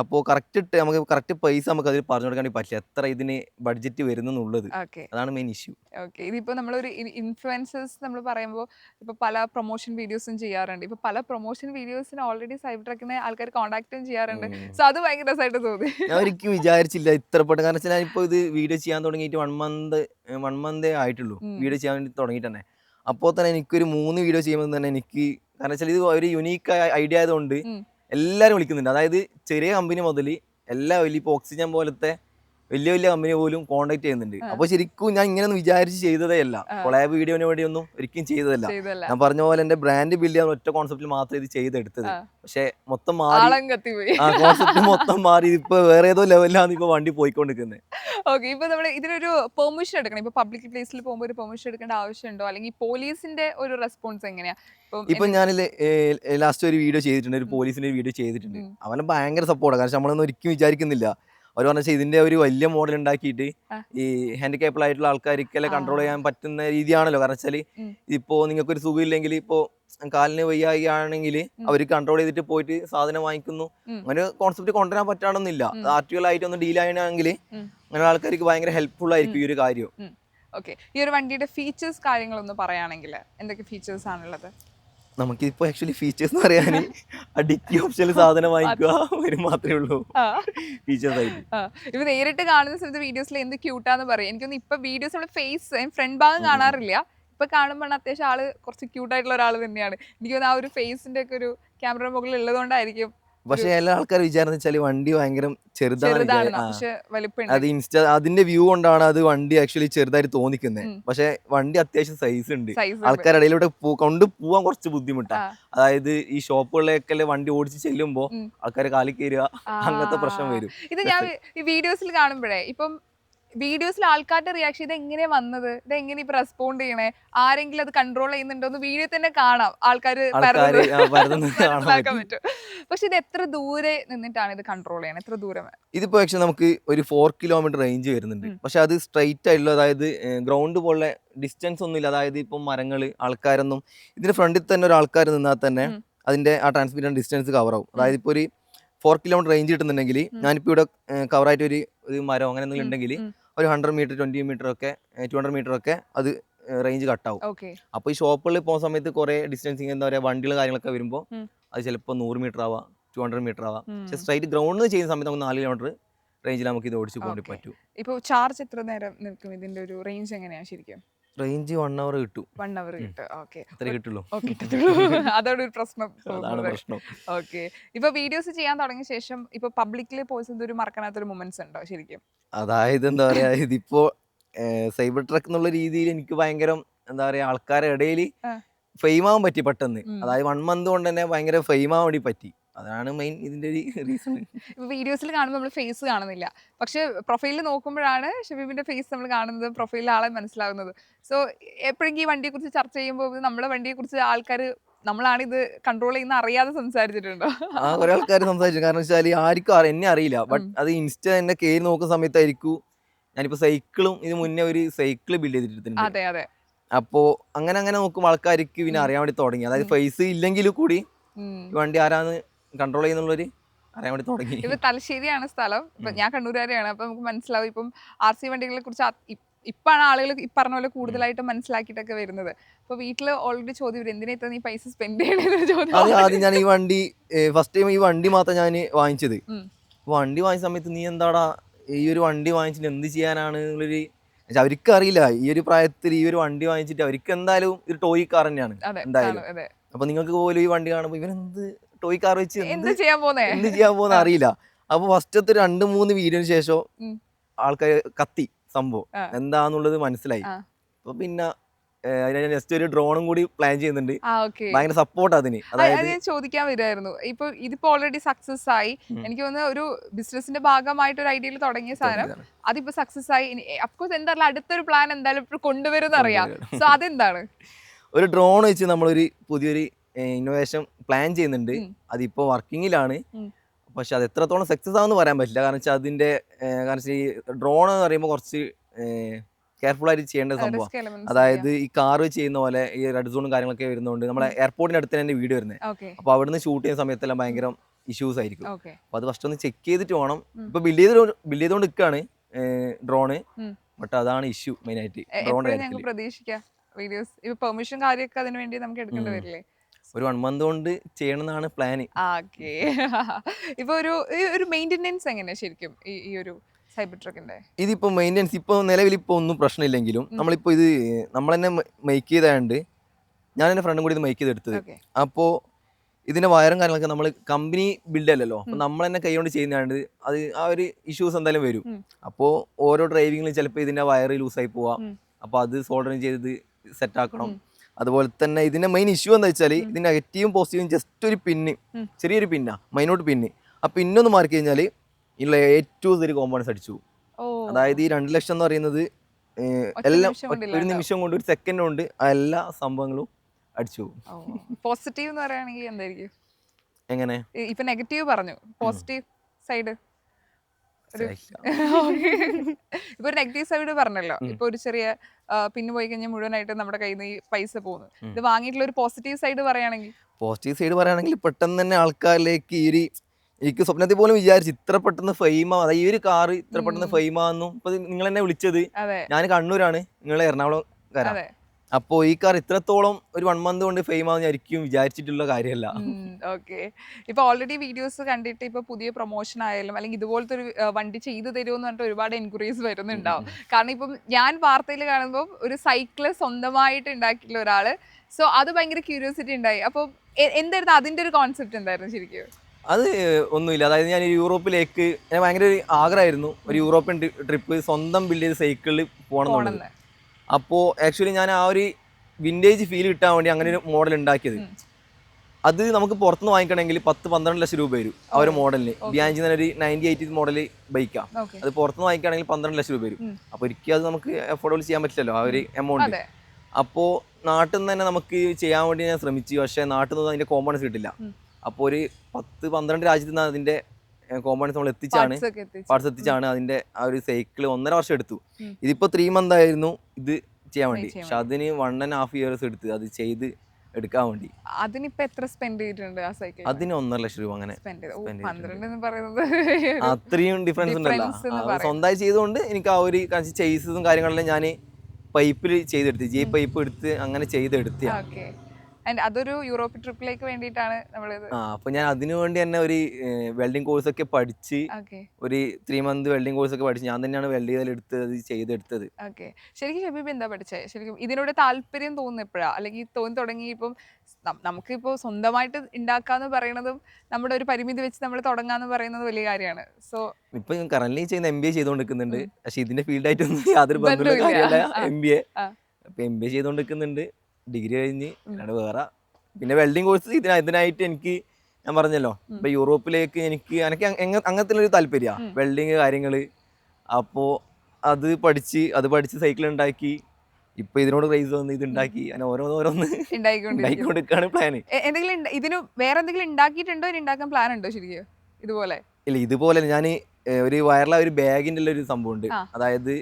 അപ്പോൾ കറക്റ്റ് നമുക്ക് കറക്റ്റ് പൈസ നമുക്ക് അതിൽ പറഞ്ഞു കൊടുക്കാൻ പറ്റില്ല. എത്ര ഇതിന് ബഡ്ജറ്റ് വരുന്നുള്ളത് അതാണ് മെയിൻ ഇഷ്യൂ ഓക്കെ. ഇതിപ്പോൾ നമ്മളൊരു ഇൻഫ്ലുവൻസേഴ്സ് നമ്മൾ പറയുമ്പോൾ ഇപ്പോൾ പല പ്രൊമോഷൻ വീഡിയോസും ചെയ്യാറുണ്ട്. ഇപ്പോൾ പല പ്രൊമോഷൻ വീഡിയോസിന് ഓൾറെഡി സൈബർ ട്രക്കിനെ ആൾക്കാർ കോൺടാക്റ്റും ചെയ്യാറുണ്ട്. സോ അത് ഭയങ്കര രസമായിട്ട് തോന്നി. ഞാൻ ഒരിക്കലും വിചാരിച്ചില്ല ഇത്ര പെട്ടെന്ന്. കാരണം വെച്ചാൽ ഞാനിപ്പോൾ ഇത് വീഡിയോ ചെയ്യാൻ തുടങ്ങിയിട്ട് വൺ മന്ത് വൺ മന്തേ ആയിട്ടുള്ളൂ. വീഡിയോ ചെയ്യാൻ വേണ്ടി തുടങ്ങിയിട്ട് തന്നെ. അപ്പോൾ തന്നെ എനിക്കൊരു മൂന്ന് വീഡിയോ ചെയ്യുമ്പോൾ തന്നെ എനിക്ക് കാരണം വെച്ചാൽ ഇത് ഒരു യുണീക്ക് ഐഡിയ ആയതുകൊണ്ട്. എല്ലാവരും വിളിക്കുന്നുണ്ട്. അതായത് ചെറിയ കമ്പനി മുതൽ എല്ലാ വലിയ ഇപ്പോൾ ഓക്സിജൻ പോലത്തെ വലിയ വലിയ കമ്പനി പോലും കോൺടാക്ട് ചെയ്യുന്നുണ്ട്. അപ്പൊ ശരിക്കും ഞാൻ ഇങ്ങനെ ഒന്നും വിചാരിച്ച് ചെയ്തതേ അല്ല കൊളാബ് വീഡിയോന് വേണ്ടിയൊന്നും ഒരിക്കലും ചെയ്തതല്ല. ഞാൻ പറഞ്ഞ പോലെ എന്റെ ബ്രാൻഡ് ബിൽഡ് ചെയ്യാൻ ഒറ്റ കോൺസെപ്റ്റിൽ മാത്രമേ ഇത് ചെയ്തെടുത്തത്. പക്ഷെ മൊത്തം മാറി ആ കോൺസെപ്റ്റ് മൊത്തം മാറി. ഇപ്പൊ വേറെ ഏതോ ലെവലിലാണ് ഇപ്പൊ വണ്ടി പോയിക്കൊണ്ടിരിക്കുന്നത് ഓക്കെ ഇപ്പൊ നമ്മൾ ഇതിനൊരു പെർമിഷൻ എടുക്കണം. ഇപ്പൊ പബ്ലിക് പ്ലേസിൽ പോകുമ്പോൾ ഒരു പെർമിഷൻ എടുക്കേണ്ട ആവശ്യമുണ്ടോ? അല്ലെങ്കിൽ പോലീസിന്റെ ഒരു റെസ്പോൺസ് എങ്ങനെയാ? ഇപ്പം ഞാൻ ലാസ്റ്റ് ഒരു വീഡിയോ ചെയ്തിട്ടുണ്ട്. ഒരു പോലീസിന്റെ വീഡിയോ ചെയ്തിട്ടുണ്ട്. അവനെ ഭയങ്കര സപ്പോർട്ടാണ് കാരണം നമ്മളൊന്നും ഒരിക്കലും വിചാരിക്കുന്നില്ല. അവർ പറഞ്ഞാൽ ഇതിന്റെ ഒരു വലിയ മോഡൽ ഉണ്ടാക്കിയിട്ട് ഈ ഹാൻഡിക്കാപ്പിൾ ആയിട്ടുള്ള ആൾക്കാർക്കെല്ലാം കൺട്രോൾ ചെയ്യാൻ പറ്റുന്ന രീതിയാണല്ലോ. കാരണം വെച്ചാൽ. ഇപ്പോ നിങ്ങൾക്ക് ഒരു സുഖമില്ലെങ്കിൽ ഇപ്പോ കാലിന് വയ്യാണെങ്കിൽ അവർ കൺട്രോൾ ചെയ്തിട്ട് പോയിട്ട് സാധനം വാങ്ങിക്കുന്നു. അങ്ങനെ കോൺസെപ്റ്റ് കൊണ്ടുവരാൻ പറ്റാണെന്നില്ല. ആർട്ടിക്കൽ ആയിട്ട് ഒന്ന് ഡീൽ ചെയ്യണമെങ്കിൽ അങ്ങനെ ആൾക്കാർക്ക് ഭയങ്കര ഹെൽപ്ഫുൾ ആയിരിക്കും ഈ ഒരു കാര്യം. ഓക്കെ ഈ ഒരു വണ്ടിയുടെ ഫീച്ചേഴ്സ് കാര്യങ്ങളൊന്ന് പറയുകയാണെങ്കിൽ എന്തൊക്കെ ഫീച്ചേഴ്സ് ആണുള്ളത്? നമുക്കിപ്പോ ആക്ച്വലി ഫീച്ചേഴ്സ് എന്ന് പറയാൻ അഡിക്റ്റീവ് ഓപ്ഷനിൽ സാധനം വാങ്ങിക്കുക ഒരു മാത്രമേ ഉള്ളൂ. ഫീച്ചേഴ്സ് ആയിട്ട്. ഇപ്പൊ നേരിട്ട് കാണുന്ന സമയത്ത് വീഡിയോസിൽ എന്ത് ക്യൂട്ടാന്ന് പറയും. എനിക്കൊന്ന് ഇപ്പൊ വീഡിയോസ് നമ്മുടെ ഫേസ് ഫ്രണ്ട് ഭാഗം കാണാറില്ല. ഇപ്പൊ കാണുമ്പോൾ അത്യാവശ്യം ആൾ കുറച്ച് ക്യൂട്ടായിട്ടുള്ള ഒരാൾ തന്നെയാണ്. എനിക്ക് തോന്നുന്നു ആ ഒരു ഫേസിന്റെ ഒക്കെ ഒരു ക്യാമറ മുകളിൽ ഉള്ളതുകൊണ്ടായിരിക്കും പക്ഷെ എല്ലാ ആൾക്കാർ വിചാരം വെച്ചാൽ വണ്ടി ഭയങ്കര ചെറുതാണ് അത് ഇൻസ്റ്റ അതിന്റെ വ്യൂ കൊണ്ടാണ് അത് വണ്ടി ആക്ച്വലി ചെറുതായിട്ട് തോന്നിക്കുന്നത് പക്ഷെ വണ്ടി അത്യാവശ്യം സൈസ് ഉണ്ട്. ആൾക്കാരുടെ ഇടയിലൂടെ കൊണ്ട് പോവാൻ കുറച്ച് ബുദ്ധിമുട്ടാണ് അതായത് ഈ ഷോപ്പുകളിലേക്കല്ലേ വണ്ടി ഓടിച്ച് ചെല്ലുമ്പോ ആൾക്കാര് ആൾക്കാർ കയറുക അങ്ങനത്തെ പ്രശ്നം വരും. ഇത് ഞാൻ ഈ വീഡിയോസിൽ കാണുമ്പോഴേ ഇപ്പം വീഡിയോസിൽ ആൾക്കാരുടെ റിയാക്ഷൻ ഇത് എങ്ങനെ വന്നത്? ഇത് എങ്ങനെ ഇപ്പൊ റെസ്പോണ്ട് ചെയ്യണേ? ആരെങ്കിലും അത് കൺട്രോൾ ചെയ്യുന്നുണ്ടോ എന്ന് വീഡിയോ തന്നെ കാണാം. ആൾക്കാർ (laughs) മനസ്സിലാക്കാൻ പറ്റും. പക്ഷെ ഇത് എത്ര ദൂരെ നിന്നിട്ടാണ് ഇത് കൺട്രോൾ ചെയ്യണത് എത്ര ദൂരം ഇതിപ്പോ പക്ഷെ നമുക്ക് ഒരു ഫോർ കിലോമീറ്റർ റേഞ്ച് വരുന്നുണ്ട്. പക്ഷെ അത് സ്ട്രൈറ്റ് ആയിട്ടുള്ള അതായത് ഗ്രൗണ്ട് പോലെ ഡിസ്റ്റൻസ് ഒന്നും ഇല്ല. അതായത് ഇപ്പം മരങ്ങൾ ആൾക്കാരൊന്നും ഇതിന്റെ ഫ്രണ്ടിൽ തന്നെ ഒരു ആൾക്കാർ നിന്നാൽ തന്നെ അതിന്റെ ആ ട്രാൻസ്മിറ്റർ ഡിസ്റ്റൻസ് കവർ ആവും. അതായത് ഇപ്പൊ ഒരു ഫോർ കിലോമീറ്റർ റേഞ്ച് കിട്ടുന്നുണ്ടെങ്കിൽ ഞാനിപ്പോ ഇവിടെ കവർ ആയിട്ട് ഒരു ഒരു മരം അങ്ങനെ എന്തെങ്കിലും ഉണ്ടെങ്കിൽ. ഒരു ഹൺഡ്രഡ് മീറ്റർ ട്വന്റി മീറ്റർ ഒക്കെ ടു ഹൺഡ്രഡ് മീറ്റർ ഒക്കെ അത് റേഞ്ച് കട്ടാവും അപ്പോൾ ഈ ഷോപ്പുകളിൽ പോകുന്ന സമയത്ത് കുറേ ഡിസ്റ്റൻസിങ് എന്താ പറയുക വണ്ടികൾ കാര്യങ്ങളൊക്കെ വരുമ്പോൾ അത് ചിലപ്പോൾ നൂറ് മീറ്റർ ആവാം ടു ഹൺഡ്രഡ് മീറ്റർ ആവാം. പക്ഷെ സ്ട്രൈറ്റ് ഗ്രൗണ്ടിൽ ചെയ്യുന്ന സമയത്ത് നമുക്ക് നാല് കിലോമീറ്റർ റേഞ്ചിൽ നമുക്ക് ഇത് ഓടിച്ചു പോകേണ്ടി പറ്റൂ പറ്റും. ഇപ്പൊ ചാർജ് എത്ര നേരം നിൽക്കും? ഇതിന്റെ ഒരു റേഞ്ച് എങ്ങനെയാ ശരിക്കും? റേഞ്ച് വൺ അവർ കിട്ടും. വൺ അവർ കിട്ടും. ഓക്കെ അത്രേ കിട്ടുള്ളൂ. (laughs) ഒരു പ്രശ്നം പ്രശ്നം. ഓക്കെ ഇപ്പൊ വീഡിയോസ് ചെയ്യാൻ തുടങ്ങിയ ശേഷം ഇപ്പൊ പബ്ലിക്കിൽ പോയി ഒരു മൊമെന്റ്സ് ഉണ്ടോ ശരിക്കും? അതായത് എന്താ പറയാ ഇതിപ്പോ സൈബർ ട്രക്ക് എന്നുള്ള രീതിയിൽ എനിക്ക് ഭയങ്കര എന്താ പറയാ ആൾക്കാരുടെ ഇടയിൽ ഫെയിം ആവാൻ പറ്റി പെട്ടെന്ന്. അതായത് വൺ മന്ത് കൊണ്ട് തന്നെ ഭയങ്കര ഫെയിം ആവാൻ വേണ്ടി പറ്റി. അതാണ് മെയിൻ ഇതിന്റെ ഒരു റീസൺ വീഡിയോസിൽ കാണുമ്പോൾ നമ്മൾ ഫേസ് കാണുന്നില്ല. പക്ഷെ പ്രൊഫൈലിൽ നോക്കുമ്പോഴാണ് ഷബീബിന്റെ ഫേസ് നമ്മൾ കാണുന്നത് പ്രൊഫൈലിൽ ആളെ മനസ്സിലാവുന്നത്. സോ എപ്പോഴെങ്കിലും ഈ വണ്ടിയെ കുറിച്ച് ചർച്ച ചെയ്യുമ്പോൾ നമ്മുടെ വണ്ടിയെ കുറിച്ച് ആൾക്കാർ നമ്മളാണ് ഇത് കൺട്രോൾ ചെയ്യുന്ന അറിയാതെ സംസാരിച്ചിട്ടുണ്ടോ? ആ കുറെ ആൾക്കാർ സംസാരിച്ചു. കാരണം വെച്ചാൽ ആർക്കും എന്നെ അറിയില്ല. ബട്ട് അത് ഇൻസ്റ്റ എന്നെ കയറി നോക്കുന്ന സമയത്തായിരിക്കും ഞാനിപ്പോ സൈക്കിളും ഇത് മുന്നേ ഒരു സൈക്കിൾ ബിൽഡ് ചെയ്തിട്ടുണ്ട്. അതെ അതെ. അപ്പോ അങ്ങനെ അങ്ങനെ നോക്കുമ്പോൾ ആൾക്കാർക്ക് പിന്നെ അറിയാൻ വേണ്ടി തുടങ്ങി. അതായത്. ഫേസ് ഇല്ലെങ്കിലും കൂടി വണ്ടി ആരാന്ന് കൺട്രോൾ ചെയ്യുന്നുള്ളൊരു അറിയാൻ വേണ്ടി തുടങ്ങി. ഇപ്പൊ തലശ്ശേരിയാണ് സ്ഥലം. ഇപ്പൊ ഞാൻ കണ്ണൂരുകാരെയാണ്. അപ്പൊ നമുക്ക് മനസ്സിലാവും. ഇപ്പം ആർ സി വണ്ടികളെ കുറിച്ച് ഇപ്പാണ് ആളുകൾ ഈ പറഞ്ഞ പോലെ കൂടുതലായിട്ട് മനസ്സിലാക്കിയിട്ടൊക്കെ വരുന്നത്. അപ്പൊ വീട്ടിൽ ഓൾറെഡി ചോദ്യം വരും. എന്തിനാ ഇത്ര നീ പൈസ സ്പെൻഡ് ചോദ്യം ആദ്യം ഞാൻ ഈ വണ്ടി ഫസ്റ്റ് ടൈം ഈ വണ്ടി മാത്രം ഞാൻ വാങ്ങിച്ചത്. വണ്ടി വാങ്ങിച്ച സമയത്ത് നീ എന്താടാ ഈ ഒരു വണ്ടി വാങ്ങിച്ചിട്ട് എന്ത് ചെയ്യാനാണ് എന്നുള്ളൊരു അവർക്ക് അറിയില്ല. ഈ ഒരു പ്രായത്തിൽ ഈ ഒരു വണ്ടി വാങ്ങിച്ചിട്ട് അവർക്ക് എന്തായാലും ഒരു ടോയ് കാർ തന്നെയാണ് എന്തായാലും. അപ്പൊ നിങ്ങൾക്ക് പോലും ഈ വണ്ടി കാണുമ്പോൾ ഇവൻ എന്ത് ടോയ് കാർ വെച്ച് എന്ത് ചെയ്യാൻ പോന്നേ? എന്ത് ചെയ്യാൻ പോകുന്ന അറിയില്ല. അപ്പൊ ഫസ്റ്റത്തെ രണ്ട് മൂന്ന് വീഡിയോന് ശേഷം ആൾക്കാർ കത്തി സംഭവം. എന്താന്നുള്ളത് മനസ്സിലായി. അപ്പൊ പിന്നെ നെക്സ്റ്റ് ഒരു ഡ്രോണും കൂടി പ്ലാൻ ചെയ്യുന്നുണ്ട്. ഭയങ്കര സപ്പോർട്ട് അതിന്. അതായത് ഞാൻ ചോദിക്കാൻ വരുമായിരുന്നു ഇപ്പൊ ഇതിപ്പോ ഓൾറെഡി സക്സസ് ആയി. എനിക്ക് തോന്നുന്നു ഒരു ബിസിനസിന്റെ ഭാഗമായിട്ട് ഒരു ഐഡിയയിൽ തുടങ്ങിയ സാധനം. അതിപ്പോ സക്സസ് ആയി. അഫ്കോഴ്സ് എന്തായാലും അടുത്തൊരു പ്ലാൻ എന്തായാലും ഇപ്പൊ കൊണ്ടുവരുമെന്ന് അറിയാം. സോ അതെന്താണ്? ഒരു ഡ്രോൺ വെച്ച് നമ്മളൊരു പുതിയൊരു ഇന്നോവേഷൻ പ്ലാൻ ചെയ്യുന്നുണ്ട്. അതിപ്പോ വർക്കിങ്ങിലാണ് പക്ഷെ അത് എത്രത്തോളം സക്സസ് ആവുമെന്ന് പറയാൻ പറ്റില്ല. കാരണം വെച്ചാൽ അതിന്റെ കാരണം വെച്ചാൽ ഈ ഡ്രോൺ എന്ന് പറയുമ്പോൾ കുറച്ച് കെയർഫുൾ ആയിട്ട് ചെയ്യേണ്ട സംഭവം. അതായത് ഈ കാർ ചെയ്യുന്ന പോലെ ഈ റെഡ് സോണും കാര്യങ്ങളൊക്കെ വരുന്നതുകൊണ്ട് നമ്മളെ എയർപോർട്ടിന്റെ അടുത്ത് തന്നെ വീട് വരുന്നത് അപ്പോൾ അപ്പൊ അവിടുന്ന് ഷൂട്ട് ചെയ്യുന്ന സമയത്തെല്ലാം ഭയങ്കര ഇഷ്യൂസ് ആയിരിക്കും. അപ്പോൾ അപ്പൊ അത് ഫസ്റ്റ് ഒന്ന് ചെക്ക് ചെയ്തിട്ട് വേണം. ഇപ്പൊ ബിൽഡ് ചെയ്ത് ബിൽഡ് ചെയ്തുകൊണ്ട് നിൽക്കുകയാണ് ഡ്രോണ്. ബട്ട് അതാണ് ഇഷ്യൂ മെയിൻ ആയിട്ട് ഡ്രോൺ പ്രതീക്ഷിക്കാം? വീഡിയോസ് ഇപ്പൊ പെർമിഷൻ കാര്യമൊക്കെ അതിന് വേണ്ടി നമുക്ക് എടുക്കേണ്ടി വരില്ലേ? ഒരു വൺ മന്ത് കൊണ്ട് ചെയ്യണമെന്നാണ് പ്ലാന് ഓക്കെ (laughs) ഇപ്പൊ ഒരു ഈ ഒരു മെയിന്റെനൻസ് എങ്ങനെയാ ശരിക്കും ഈ ഈ ഒരു സൈബർ ട്രക്കിന്റെ ഇതിപ്പോ മെയിന്റെനൻസ് ഇപ്പോൾ നിലവിൽ ഇപ്പോൾ ഒന്നും പ്രശ്നമില്ലെങ്കിലും. നമ്മളിപ്പോൾ ഇത് നമ്മൾ തന്നെ മേക്ക് ചെയ്താണ്ട് ഞാൻ എന്റെ ഫ്രണ്ടും കൂടി ഇത് മേക്ക് ചെയ്തെടുത്തത്. ഓക്കെ അപ്പോൾ ഇതിന്റെ വയറും കാര്യങ്ങളൊക്കെ നമ്മൾ കമ്പനി ബിൽഡ് അല്ലല്ലോ. അപ്പോൾ ഉം. നമ്മൾ തന്നെ കൈകൊണ്ട് ചെയ്യുന്നതാണ്ട് അത് ആ ഒരു ഇഷ്യൂസ് എന്തായാലും വരും. അപ്പോ അപ്പോൾ ഓരോ ഡ്രൈവിങ്ങിലും ചിലപ്പോൾ ഇതിന്റെ വയറ് ലൂസായി പോവാം. അപ്പോൾ അത് സോൾഡറിങ് ചെയ്ത് സെറ്റ് ആക്കണം. ഉം. അതുപോലെ തന്നെ ഇതിന്റെ മെയിൻ ഇഷ്യൂ എന്താ വെച്ചാൽ. ഇതിന്റെ നെഗറ്റീവും പോസിറ്റീവും ജസ്റ്റ് ഒരു പിന്ന്. ചെറിയൊരു പിന്നാ മൈനോട്ട് പിന്ന് ആ പിന്നൊന്ന് മാറി കഴിഞ്ഞാൽ ഇതിലുള്ള ഏറ്റവും ഇതൊരു കോമ്പൗണ്ട്സ് അടിച്ചു അതായത് ഈ രണ്ട് ലക്ഷം എന്ന് പറയുന്നത് എല്ലാം ഒരു നിമിഷം കൊണ്ട് ഒരു സെക്കൻഡ് കൊണ്ട് ആ എല്ലാ സംഭവങ്ങളും അടിച്ചു പോസിറ്റീവ് എന്ന് പറയുകയാണെങ്കിൽ എന്തായിരിക്കും? എങ്ങനെ? ഇപ്പൊ നെഗറ്റീവ് പറഞ്ഞു. പോസിറ്റീവ് സൈഡ് ഒരു (laughs) ഇപ്പൊ ഒരു നെഗറ്റീവ് സൈഡ് പറഞ്ഞല്ലോ. ഇപ്പൊ ഒരു ചെറിയ പിന്നെ പോയി കഴിഞ്ഞാൽ മുഴുവനായിട്ട് നമ്മുടെ കയ്യിൽ നിന്ന് ഈ പൈസ പോകുന്നു. ഇത് വാങ്ങിയിട്ടുള്ള ഒരു പോസിറ്റീവ് സൈഡ് പറയുകയാണെങ്കിൽ? പോസിറ്റീവ് സൈഡ് പറയുകയാണെങ്കിൽ പെട്ടെന്ന് തന്നെ ആൾക്കാരിലേക്ക് ഈ എനിക്ക് സ്വപ്നത്തിൽ പോലും വിചാരിച്ചു ഇത്ര പെട്ടെന്ന് ഫെയിമാ അതായത് ഈ ഒരു കാർ ഇത്ര പെട്ടെന്ന് ഫെയിം ഫെയിമാന്നും ഇപ്പൊ നിങ്ങൾ എന്നെ വിളിച്ചത് ഞാൻ കണ്ണൂരാണ്. നിങ്ങൾ എറണാകുളം അപ്പോൾ ഈ കാർ ഇത്രത്തോളം ഒരു വൺ മന്ത് കൊണ്ട് ഫെയിം ആവുന്ന ഒരിക്കലും വിചാരിച്ചിട്ടുള്ള കാര്യമല്ല. ഓക്കെ ഇപ്പൊ ഓൾറെഡി വീഡിയോസ് കണ്ടിട്ട് ഇപ്പൊ പുതിയ പ്രൊമോഷൻ ആയാലും അല്ലെങ്കിൽ ഇതുപോലത്തെ ഒരു വണ്ടി ചെയ്തു തരുമെന്ന് പറഞ്ഞിട്ട് ഒരുപാട് എൻക്വയറീസ് വരുന്നുണ്ടാവും. കാരണം ഇപ്പം ഞാൻ വാർത്തയിൽ കാണുമ്പോൾ ഒരു സൈക്കിൾ സ്വന്തമായിട്ട് ഉണ്ടാക്കിയിട്ടുള്ള ഒരാൾ. സോ അത് ഭയങ്കര ക്യൂരിയോസിറ്റി ഉണ്ടായി. അപ്പോൾ എന്തായിരുന്നു അതിന്റെ ഒരു കോൺസെപ്റ്റ് എന്തായിരുന്നു ശരിക്കും? അത് ഒന്നുമില്ല. അതായത് ഞാൻ യൂറോപ്പിലേക്ക് ഞാൻ ഭയങ്കര ഒരു ആഗ്രഹമായിരുന്നു. ഒരു യൂറോപ്യൻ ട്രിപ്പ് സ്വന്തം ബിൽഡ് ചെയ്ത് സൈക്കിളിൽ പോകണം എന്നുള്ളത്. അപ്പോൾ ആക്ച്വലി ഞാൻ ആ ഒരു വിന്റേജ് ഫീൽ കിട്ടാൻ വേണ്ടി അങ്ങനെ ഒരു മോഡൽ ഉണ്ടാക്കിയത്. അത് നമുക്ക് പുറത്തുനിന്ന് വാങ്ങിക്കണമെങ്കിൽ പത്ത് പന്ത്രണ്ട് ലക്ഷം രൂപ വരും ആ ഒരു മോഡലിന് ബിയാഞ്ചി തന്നെ ഒരു നയന്റി എയ്റ്റി മോഡൽ ബൈക്കാണ് അത് പുറത്തുനിന്ന് വാങ്ങിക്കുകയാണെങ്കിൽ പന്ത്രണ്ട് ലക്ഷം രൂപ വരും. അപ്പോൾ ഒരിക്കലും അത് നമുക്ക് അഫോർഡബിൾ ചെയ്യാൻ പറ്റില്ലല്ലോ ആ ഒരു എമൗണ്ട് അപ്പോൾ നാട്ടിൽ നിന്ന് തന്നെ നമുക്ക് ചെയ്യാൻ വേണ്ടി ഞാൻ ശ്രമിച്ചു. പക്ഷേ നാട്ടിൽ നിന്ന് അതിന്റെ കോമ്പണൻസ് കിട്ടില്ല. അപ്പോൾ ഒരു പത്ത് പന്ത്രണ്ട് രാജ്യത്ത് നിന്ന് അതിന്റെ കോമ്പൗണ്ട്സ് നമ്മൾ എത്തിച്ചാണ്. പാർട്സ് എത്തിച്ചാണ് അതിന്റെ ആ ഒരു സൈക്കിൾ ഒന്നര വർഷം എടുത്തു. ഇതിപ്പോ ത്രീ മന്ത് ആയിരുന്നു ഇത് ചെയ്യാൻ വേണ്ടി. പക്ഷെ അതിന് വൺ ആൻഡ് ഹാഫ് ഇയേഴ്സ് എടുത്ത് അത് ചെയ്ത് എടുക്കാൻ വേണ്ടി. അതിനിപ്പോ എത്ര സ്പെൻഡ് ചെയ്തിട്ടുണ്ട് ആ സൈക്കിൾ അതിന് ഒന്നര ലക്ഷം രൂപ അങ്ങനെ അത്രയും ഡിഫറൻസ് ഉണ്ടല്ലോ. സ്വന്തമായി ചെയ്തുകൊണ്ട് എനിക്ക് ആ ഒരു ചെയ്സും കാര്യങ്ങളെല്ലാം ഞാൻ പൈപ്പിൽ ചെയ്തെടുത്ത്. ജി പൈപ്പ് എടുത്ത് അങ്ങനെ ചെയ്തെടുത്ത ആൻഡ് അതൊരു യൂറോപ്പ് ട്രിപ്പിലേക്ക് വേണ്ടിയിട്ടാണ് നമ്മളിത് ആ അപ്പൊ ഞാൻ അതിനു വേണ്ടി തന്നെ ഒരു വെൽഡിങ് കോഴ്സ് ഒക്കെ പഠിച്ച് ഓക്കെ. ഒരു ത്രീ മന്ത് വെൽഡിങ് കോഴ്സ് ഒക്കെ പഠിച്ച് ഞാൻ തന്നെയാണ് വെൽഡ് ചെയ്തെടുത്തത് ചെയ്തെടുത്തത്. ഓക്കെ. ശരിക്കും ഷബീബ് എന്താ പഠിച്ചത് ശരിക്കും ഇതിനോട് താല്പര്യം തോന്നുന്നു എപ്പോഴാ? അല്ലെങ്കിൽ തോന്നി തുടങ്ങി ഇപ്പം നമുക്കിപ്പോൾ സ്വന്തമായിട്ട് ഉണ്ടാക്കാന്ന് പറയുന്നതും നമ്മുടെ ഒരു പരിമിതി വെച്ച് നമ്മൾ തുടങ്ങാന്ന് പറയുന്നത് വലിയ കാര്യമാണ്. സോ ഇപ്പൊ ഞാൻ കറന്റ് ചെയ്യുന്ന എം ബി എ ചെയ്തുകൊണ്ടിരിക്കുന്നുണ്ട് പക്ഷെ ഇതിന്റെ ഫീൽഡായിട്ടൊന്നും യാതൊരു ബന്ധമില്ല. M B A. M B A ചെയ്തുകൊണ്ടിരിക്കുന്നുണ്ട് degree കഴിഞ്ഞ്. അല്ലാണ്ട് വേറെ. പിന്നെ വെൽഡിങ് കോഴ്സ് ഇതിന ഇതിനായിട്ട് എനിക്ക് ഞാൻ പറഞ്ഞല്ലോ. ഇപ്പൊ യൂറോപ്പിലേക്ക് എനിക്ക് എനിക്ക് അങ്ങ- അങ്ങനത്തെ ഒരു താല്പര്യ. വെൽഡിങ് കാര്യങ്ങൾ. അപ്പോ അത് പഠിച്ച് അത് പഠിച്ച് സൈക്കിൾ ഉണ്ടാക്കി ഇപ്പൊ ഇതിനോട് ക്രൈസ് വന്ന് ഇത് ഉണ്ടാക്കി അങ്ങനെ ഓരോന്ന് ഓരോന്ന് ഉണ്ടാക്കിക്കൊണ്ടിരിക്കാണ് പ്ലാൻ എന്തെങ്കിലും ഇതിന് വേറെ എന്തെങ്കിലും ഉണ്ടാക്കിയിട്ടുണ്ടോ? ഉണ്ടാക്കാൻ പ്ലാൻ ഉണ്ടോ ശരിക്കും? ഇതുപോലെ. ഇല്ല ഇതുപോലെ ഞാൻ ഒരു വയറിലെ ഒരു ബാഗിന്റെ ഉള്ള ഒരു സംഭവം ഉണ്ട് അതായത്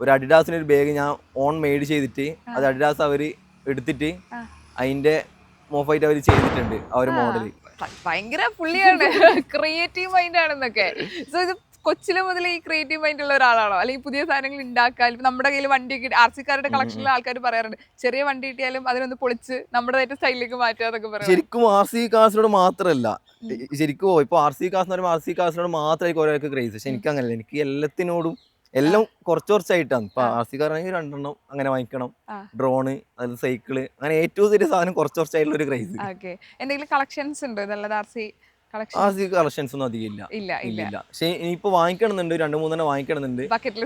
ഒരു അഡിഡാസിന് ഒരു ബാഗ് ഞാൻ ഓൺ മെയ്ഡ് ചെയ്തിട്ട് അത് അഡിഡാസ് അവർ എടുത്തിട്ട്. അതിന്റെ മോഫായിട്ട് അവർ ചെയ്തിട്ടുണ്ട് ആ ഒരു മോഡൽ. മോഡൽ ഭയങ്കര പുള്ളിയാണ്. (laughs) ക്രിയേറ്റീവ് മൈൻഡ് ആണെന്നൊക്കെ. സോ ഇത് കൊച്ചിലെ മുതൽ ഈ ക്രിയേറ്റീവ് മൈൻഡ് ഉള്ള ഒരാളാണോ? അല്ലെങ്കിൽ പുതിയ സാധനങ്ങൾ ഉണ്ടാക്കാൻ നമ്മുടെ കയ്യിൽ വണ്ടി ആർ സിക്കാരുടെ കളക്ഷനിലെ ആൾക്കാർ പറയാറുണ്ട് ചെറിയ വണ്ടി കിട്ടിയാലും അതിനൊന്ന് പൊളിച്ച് നമ്മുടെ സ്റ്റൈലിലേക്ക് മാറ്റുക എന്നൊക്കെ പറയാം ശരിക്കും ആർ സി കാസിനോട് മാത്രമല്ല ശരിക്കും ഇപ്പൊ ആർ സി കാസ് എന്ന് പറയുമ്പോൾ ആർ സി കാസിനോട് മാത്രമായിരിക്കും ഓരോ ക്രേസ് പക്ഷെ എനിക്ക് അങ്ങനെയല്ല എനിക്ക് എല്ലാത്തിനോടും എല്ലാം കുറച്ച് കുറച്ചായിട്ടാണ്. ഇപ്പൊ ആ. ആർ സി കാറാണെങ്കിൽ രണ്ടെണ്ണം അങ്ങനെ വാങ്ങിക്കണം. ഡ്രോണ് അതിൽ സൈക്കിൾ അങ്ങനെ ഏറ്റവും ചെറിയ സാധനം കുറച്ച് കുറച്ചായിട്ടുള്ള ഒരു ക്രൈസ് എന്തെങ്കിലും കളക്ഷൻസ് ഉണ്ടോ? ഇതല്ലാതെ ആർ സി കളക്ഷൻ കളക്ഷൻസ് ഒന്നും അധികം ഇല്ല. ഇല്ല പക്ഷെ ഇനിയിപ്പോ വാങ്ങിക്കണമെന്നുണ്ട്. രണ്ടു മൂന്നെണ്ണം വാങ്ങിക്കണമെന്നുണ്ട്. ബക്കറ്റ്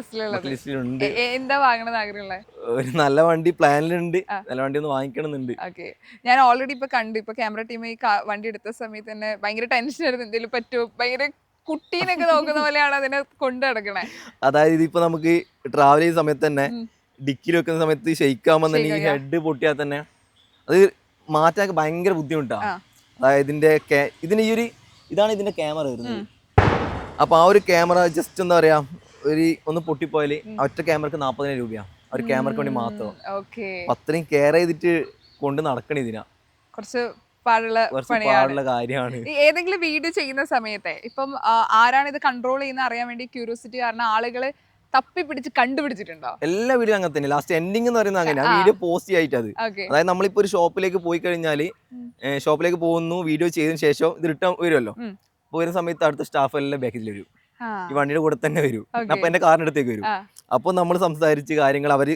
ലിസ്റ്റിലുണ്ട് എന്താ വാങ്ങണമെന്ന് ആഗ്രഹമുള്ളത് ഒരു നല്ല വണ്ടി പ്ലാനിലുണ്ട്. നല്ല വണ്ടി ഒന്ന് വാങ്ങിക്കണമെന്നുണ്ട്. ഓക്കെ. ഞാൻ ഓൾറെഡി ഇപ്പൊ കണ്ടു. ഇപ്പൊ ക്യാമറ ടീം ഈ വണ്ടി എടുത്ത സമയത്ത് തന്നെ ഭയങ്കര ടെൻഷൻ ആയിരുന്നു. എന്തെങ്കിലും പറ്റുമോ? ഭയങ്കര കുട്ടീനൊക്കെ നോക്കുന്ന പോലെയാണ് അതിനെ കൊണ്ടു നടക്കണേ അതായത് ഇതിപ്പോ നമുക്ക് ട്രാവൽ ചെയ്യുന്ന സമയത്ത് തന്നെ. ഡിക്കിൽ വെക്കുന്ന സമയത്ത് ഷെയ്ക്കാമെന്ന്. ഹെഡ് പൊട്ടിയാൽ തന്നെ അത് മാറ്റാൻ ഭയങ്കര ബുദ്ധിമുട്ടാണ്. അതായത് ഇതിന്റെ ഇതിന് ഈ ഒരു ഇതാണ് ഇതിന്റെ ക്യാമറ വരുന്നത്. അപ്പൊ ആ ഒരു ക്യാമറ ജസ്റ്റ് എന്താ പറയാ ഒരു ഒന്ന് പൊട്ടിപ്പോയാൽ ഒറ്റ ക്യാമറക്ക് നാപ്പതിനായിരം രൂപയാണ് ഒരു ക്യാമറക്ക് വേണ്ടി മാത്രം അത്രയും കെയർ ചെയ്തിട്ട് കൊണ്ട് നടക്കണ ഇതിനാ കുറച്ച് പാടുള്ള പണിയാണ്. കാര്യമാണ്. ഏതെങ്കിലും വീഡിയോ ചെയ്യുന്ന സമയത്തെ ഇപ്പം ആരാണ് ഇത് കൺട്രോൾ ചെയ്യുന്ന അറിയാൻ വേണ്ടി ക്യൂരിയോസിറ്റി കാരണം ആളുകൾ തപ്പി പിടിച്ച് കണ്ടുപിടിച്ചിട്ടുണ്ടോ? എല്ലാ വീഡിയോ അങ്ങനെ തന്നെ. ലാസ്റ്റ് എൻഡിങ് എന്ന് പറയുന്നത് അങ്ങനെ ആ. വീഡിയോ പോസ്റ്റ് ആയിട്ട് അത്. അതായത് നമ്മളിപ്പോ ഒരു ഷോപ്പിലേക്ക് പോയി കഴിഞ്ഞാൽ ഷോപ്പിലേക്ക് പോകുന്നു വീഡിയോ ചെയ്തതിന് ശേഷം ഇത് റിട്ടേൺ വരുമല്ലോ. പോയിരുന്ന സമയത്ത് അടുത്ത സ്റ്റാഫ് എല്ലാം ബാക്കിൽ വരും. ഈ വണ്ടിയുടെ കൂടെ തന്നെ വരും. അപ്പൊ എന്റെ കാറിനടുത്തേക്ക് വരും. അപ്പൊ നമ്മൾ സംസാരിച്ച് കാര്യങ്ങൾ അവർ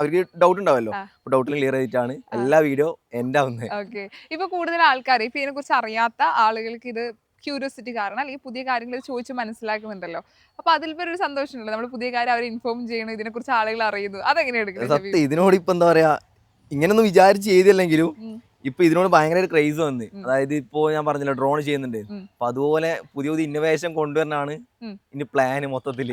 അവർക്ക് ഡൗട്ട് ഉണ്ടാവല്ലോ. ഡൗട്ടിൽ ക്ലിയർ ചെയ്തിട്ടാണ് എല്ലാ വീഡിയോ എന്റെ ആവുന്നത് ഓക്കെ ഇപ്പൊ കൂടുതൽ ആൾക്കാർ ഇപ്പൊ ഇതിനെ കുറിച്ച് അറിയാത്ത ആളുകൾക്ക് ഇത് ക്യൂരിയോസിറ്റി കാരണം അല്ലെങ്കിൽ പുതിയ കാര്യങ്ങൾ ചോദിച്ച് മനസ്സിലാക്കുന്നുണ്ടല്ലോ. അപ്പൊ അതിൽ ഇപ്പൊ ഒരു സന്തോഷമുണ്ടല്ലോ. നമ്മൾ പുതിയ കാര്യം അവരെ ഇൻഫോം ചെയ്യണം ഇതിനെ കുറിച്ച് ആളുകൾ അറിയുന്നു. അതെങ്ങനെ എടുക്കുന്നത് സത്യം ഇതിനോട് ഇപ്പൊ എന്താ പറയാ ഇങ്ങനൊന്നും വിചാരിച്ച് ചെയ്തില്ലെങ്കിലും. ഇപ്പൊ ഇതിനോട് ഭയങ്കര ഒരു ക്രൈസ് വന്ന്. അതായത് ഇപ്പോ ഞാൻ പറഞ്ഞില്ല ഡ്രോൺ ചെയ്യുന്നുണ്ട്. അപ്പൊ അതുപോലെ പുതിയ പുതിയ ഇന്നോവേഷൻ കൊണ്ടുവരാനാണ് ഇനി പ്ലാൻ മൊത്തത്തിൽ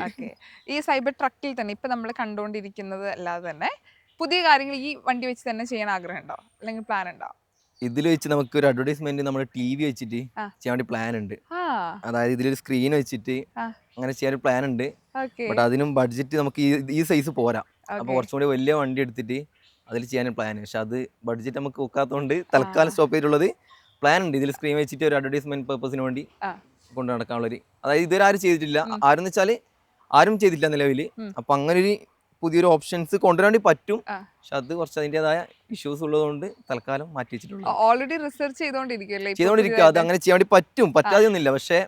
ഈ സൈബർ ട്രക്കിൽ തന്നെ ഇപ്പൊ നമ്മൾ കണ്ടുകൊണ്ടിരിക്കുന്നത് അല്ലാതെ തന്നെ പുതിയ കാര്യങ്ങൾ ഈ വണ്ടി വെച്ച് തന്നെ ചെയ്യാൻ ആഗ്രഹം ഉണ്ടോ അല്ലെങ്കിൽ പ്ലാൻ ഉണ്ടോ? ഇതിൽ വെച്ച് നമുക്ക് ഒരു അഡ്വർടൈസ്മെന്റ് നമ്മുടെ ടി വി വെച്ചിട്ട് ചെയ്യാൻ വേണ്ടി പ്ലാൻ ഉണ്ട്. അതായത് ഇതിലൊരു സ്ക്രീൻ വെച്ചിട്ട് അങ്ങനെ ചെയ്യാൻ ഒരു പ്ലാൻ ഉണ്ട്. ബട്ട് അതിനും ബഡ്ജറ്റ് നമുക്ക് ഈ സൈസ് പോരാ. അപ്പൊ കുറച്ചുകൂടി കുറച്ചും കൂടി വലിയ വണ്ടി എടുത്തിട്ട് അതിൽ ചെയ്യാൻ പ്ലാൻ പക്ഷെ അത് ബഡ്ജറ്റ് നമുക്ക് ഒക്കാത്തതുകൊണ്ട് തൽക്കാലം സ്റ്റോപ്പ് ചെയ്തിട്ടുള്ളത് പ്ലാൻ ഉണ്ട്. ഇതിൽ സ്ക്രീൻ വെച്ചിട്ട് ഒരു അഡ്വർടൈസ്മെന്റ് പർപ്പസിന് വേണ്ടി. കൊണ്ട് നടക്കാനുള്ളൊരു. അതായത് ഇതുവരെ ആരും ചെയ്തിട്ടില്ല. ആരെന്ന് ആരും വെച്ചാൽ ആരും ചെയ്തിട്ടില്ല നിലവിൽ. അപ്പൊ അങ്ങനെ ഒരു പുതിയൊരു ഓപ്ഷൻസ് കൊണ്ടുവരാൻ വേണ്ടി പറ്റും പക്ഷെ അത് കുറച്ച് അതിന്റെതായ ഇഷ്യൂസ് ഉള്ളതുകൊണ്ട് തൽക്കാലം മാറ്റി വെച്ചിട്ടുണ്ട് ഓൾറെഡി റിസർച്ച് ചെയ്തോണ്ടിരിക്കുമല്ലേ ഇപ്പൊ ചെയ്തുകൊണ്ടിരിക്കുക അത് അങ്ങനെ ചെയ്യാൻ വേണ്ടി പറ്റും. പറ്റാതെയൊന്നുമില്ല. പക്ഷേ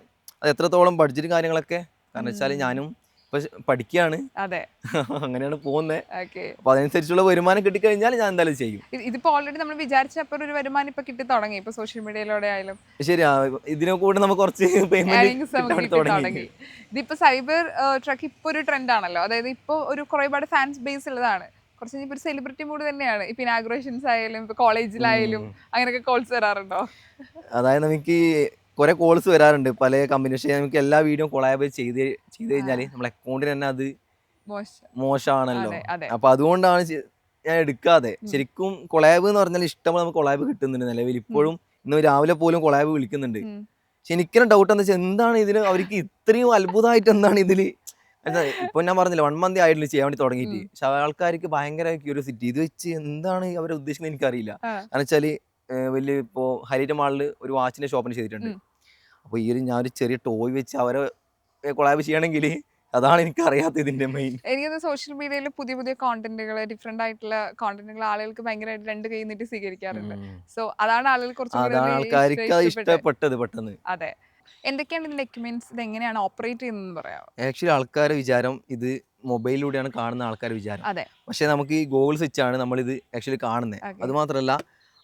അത് എത്രത്തോളം ബഡ്ജറ്റ് കാര്യങ്ങളൊക്കെ. കാരണം വെച്ചാൽ ഞാനും ഇപ്പൊ പഠിക്കുകയാണ് അതെ. (laughs) അങ്ങനെയാണ് പോകുന്നത് അപ്പൊ അതനുസരിച്ചുള്ള വരുമാനം കിട്ടിക്കഴിഞ്ഞാൽ ഞാൻ എന്തായാലും ചെയ്യും. ഇതിപ്പോ ഓൾറെഡി നമ്മൾ വിചാരിച്ചപ്പോൾ ഒരു വരുമാനം ഇപ്പൊ കിട്ടി തുടങ്ങി. ഇപ്പൊ സോഷ്യൽ മീഡിയയിലൂടെ ആയാലും. ശരി ഇതിനെ കൂടെ നമുക്ക് കുറച്ച് (laughs) പേയ്മെന്റ് തുടങ്ങി. ഇതിപ്പോ സൈബർ ട്രക്ക് ഇപ്പൊ ഒരു ട്രെൻഡ് ആണല്ലോ. അതായത് ഇപ്പൊ ഒരു കുറേപാട് ഫാൻസ് ബേസ് ഉള്ളതാണ്. കുറച്ച് ഇപ്പൊ ഒരു സെലിബ്രിറ്റി മൂഡ് തന്നെയാണ്. ഇപ്പൊ ഇനാഗ്രേഷൻസ് ആയാലും ഇപ്പൊ കോളേജിലായാലും അങ്ങനെയൊക്കെ കോൾസ് വരാറുണ്ടോ? അതായത് നമുക്ക് കുറെ കോൾസ് വരാറുണ്ട്. പല കമ്പനി പക്ഷേ നമുക്ക് എല്ലാ വീഡിയോ കൊളാബ് ചെയ്ത് ചെയ്ത് കഴിഞ്ഞാൽ നമ്മളെ അക്കൗണ്ടിന് തന്നെ അത് മോശം. മോശമാണല്ലോ. അപ്പൊ അതുകൊണ്ടാണ് ഞാൻ എടുക്കാതെ. ശരിക്കും കൊളാബ് എന്ന് പറഞ്ഞാൽ ഇഷ്ടമുള്ള നമുക്ക് കൊളാബ് കിട്ടുന്നുണ്ട് നിലവിൽ ഇപ്പോഴും ഇന്ന് രാവിലെ പോലും കൊളാബ് വിളിക്കുന്നുണ്ട്. പക്ഷെ എനിക്കൊരു ഡൗട്ട് എന്താ വെച്ചാൽ എന്താണ് ഇതിന് അവർക്ക് ഇത്രയും അത്ഭുതമായിട്ട് എന്താണ് ഇതിൽ? ഇപ്പൊ ഞാൻ പറഞ്ഞില്ല വൺ മന്ത് ആയിട്ടില്ല ചെയ്യാൻ വേണ്ടി തുടങ്ങിയിട്ട്. പക്ഷെ ആൾക്കാർക്ക് ഭയങ്കര ക്യൂരിയോസിറ്റി ഇത് വെച്ച് എന്താണ് അവരെ ഉദ്ദേശിക്കുന്നത് എനിക്കറിയില്ല. കാരണം വെച്ചാൽ വലിയ ഇപ്പോ ഹരിയുടെ മാളിൽ ഒരു വാച്ചിന്റെ ഷോപ്പിന് ചെയ്തിട്ടുണ്ട്. ഉം. അപ്പൊ ഈ ഒരു ഞാൻ ഒരു ചെറിയ ടോയ് വെച്ച് അവരെ കൊളാബ് ചെയ്യണമെങ്കിൽ അതാണ് എനിക്ക് അറിയാത്ത ഇതിന്റെ മെയിൻ എനിക്കത് സോഷ്യൽ മീഡിയയിൽ പുതിയ പുതിയ കോണ്ടന്റുകൾ ഡിഫറെന്റ് ആയിട്ടുള്ള കോണ്ടന്റുകൾ ആളുകൾക്ക് ഭയങ്കരമായിട്ട് രണ്ട് കൈ നീട്ടി സ്വീകരിക്കാറുണ്ട്. സോ അതാണ് ആളുകൾ അതാണ് ആൾക്കാർക്ക് അത് ഇഷ്ടപ്പെട്ടത്. പെട്ടെന്ന്. അതെ. എന്തൊക്കെയാണ് ഇതിന്റെ എക്യുപ്മെന്റ്സ് ഇത് എങ്ങനെയാണ് ഓപ്പറേറ്റ് ചെയ്യുന്നത് പറയാമോ ആക്ച്വലി ആൾക്കാരെ വിചാരം ഇത് മൊബൈലിലൂടെയാണ് കാണുന്ന ആൾക്കാരുടെ വിചാരം. അതെ. പക്ഷെ നമുക്ക് ഈ ഗൂഗിൾ സ്വിച്ച് ആണ് നമ്മൾ ഇത് ആക്ച്വലി കാണുന്നത്. അത് മാത്രമല്ല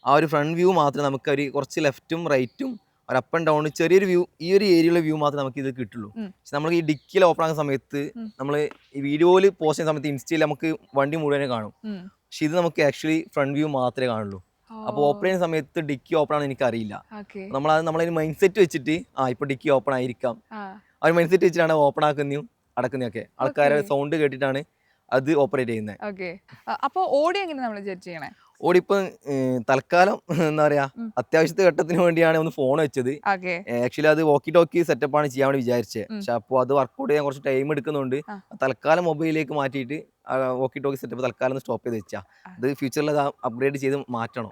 ആ ഒരു ഫ്രണ്ട് വ്യൂ മാത്രമേ നമുക്ക് ഒരു കുറച്ച് ലെഫ്റ്റും റൈറ്റും ഒരു അപ്പ് ആൻഡ് ഡൗൺ ചെറിയൊരു വ്യൂ ഈ ഒരു ഏരിയയിലെ വ്യൂ മാത്രമേ നമുക്ക് ഇത് കിട്ടുള്ളൂ. പക്ഷെ നമ്മൾ ഈ ഡിക്കിയിൽ ഓപ്പൺ ആകുന്ന സമയത്ത് നമ്മൾ ഈ വീഡിയോയിൽ പോസ്റ്റ് ചെയ്യുന്ന സമയത്ത് ഇൻസ്റ്റയിൽ നമുക്ക് വണ്ടി മുഴുവനെ കാണും. പക്ഷെ ഇത് നമുക്ക് ആക്ച്വലി ഫ്രണ്ട് വ്യൂ മാത്രമേ കാണുള്ളൂ. അപ്പോൾ ഓപ്പൺ ചെയ്യുന്ന സമയത്ത് ഡിക്കി ഓപ്പൺ ആണെന്ന് എനിക്കറിയില്ല. നമ്മൾ അത് നമ്മളതിന് മൈൻഡ് സെറ്റ് വെച്ചിട്ട് ആ ഇപ്പൊ ഡിക്കി ഓപ്പൺ ആയിരിക്കാം. ആ. ഒരു മൈൻഡ് സെറ്റ് വെച്ചിട്ടാണ് ഓപ്പൺ ആക്കുന്നതും അടക്കുന്നതൊക്കെ ആൾക്കാരെ Okay. സൗണ്ട് കേട്ടിട്ടാണ് അത് ഓപ്പറേറ്റ് ചെയ്യുന്നത്. ഓക്കെ. അപ്പൊ ഓടി എങ്ങനെ നമ്മൾ ജഡ്ജ് ചെയ്യണേ? ഓടിപ്പം തൽക്കാലം (laughs) എന്താ പറയാ. അത്യാവശ്യത്തെ ഘട്ടത്തിന് വേണ്ടിയാണ് ഒന്ന് ഫോൺ വെച്ചത്. ആക്ച്വലി അത് വോക്കി ടോക്കി സെറ്റപ്പ് ആണ് ചെയ്യാൻ വേണ്ടി വിചാരിച്ചത് പക്ഷെ അപ്പോൾ അത് വർക്കൗട്ട് ചെയ്യാൻ കുറച്ച് ടൈം എടുക്കുന്നുണ്ട്. തൽക്കാലം മൊബൈലിലേക്ക് മാറ്റിയിട്ട് വോക്കി ടോക്കി സെറ്റപ്പ് തൽക്കാലം സ്റ്റോപ്പ് ചെയ്ത് വെച്ചാ. അത് ഫ്യൂച്ചറിൽ അത് അപ്ഗ്രേഡ് ചെയ്ത് മാറ്റണം.